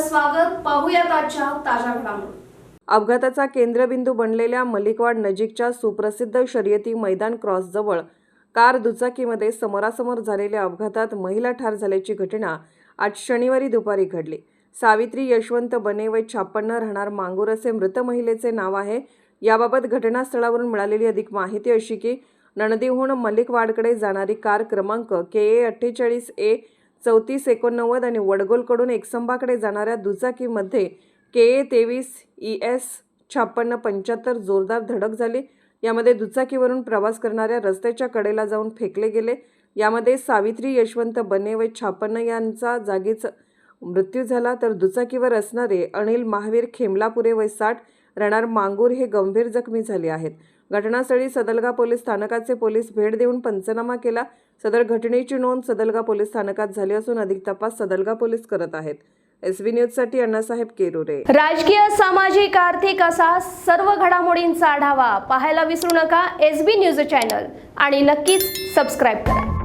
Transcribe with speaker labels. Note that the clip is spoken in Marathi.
Speaker 1: स्वागत. पाहूयात आजच्या ताज्या घडामोडी.
Speaker 2: अपघाताचा केंद्रबिंदू बनलेल्या मलिकवाड नजीकच्या सुप्रसिद्ध शर्यती मैदान क्रॉसजवळ कार दुचाकीमध्ये समोरासमोर झालेल्या अपघातात महिला ठार झाल्याची घटना आज शनिवारी दुपारी घडली. सावित्री यशवंत बने वय छापन्न राहणार मांगूर असे मृत महिलेचे नाव आहे. याबाबत घटनास्थळावरून मिळालेली अधिक माहिती अशी की नणदीहून मलिकवाडकडे जाणारी कार क्रमांक के ए अठ्ठेचाळीस ए चौतीस एकोणनव्वद आणि वडगोलकडून एकसंबाकडे जाणाऱ्या दुचाकीमध्ये के ए तेवीस ई एस छप्पन्न पंच्याहत्तर जोरदार धडक झाली. यामध्ये दुचाकीवरून प्रवास करणाऱ्या रस्त्याच्या कडेला जाऊन फेकले गेले. यामध्ये सावित्री यशवंत बने व छापन्न यांचा जागीच मृत्यू झाला. तर दुचाकीवर असणारे अनिल महावीर खेमलापुरे वय साठ राहणार मांगूर हे गंभीर जखमी झाले आहेत. घटनास्थळी सदलगा पोलीस स्थानकाचे पोलीस भेट देऊन पंचनामा केला. सदर घटनेची नोंद सदलगा पोलीस स्थानकात झाली असून अधिक तपास सदलगा पोलीस करत आहेत. एसबी न्यूजसाठी अण्णासाहेब केरुरे.
Speaker 1: राजकीय सामाजिक आर्थिक असा सर्व घडामोडींचा आढावा पाहायला विसरू नका. एसबी न्यूज चॅनल आणि नक्कीच सबस्क्राईब करा.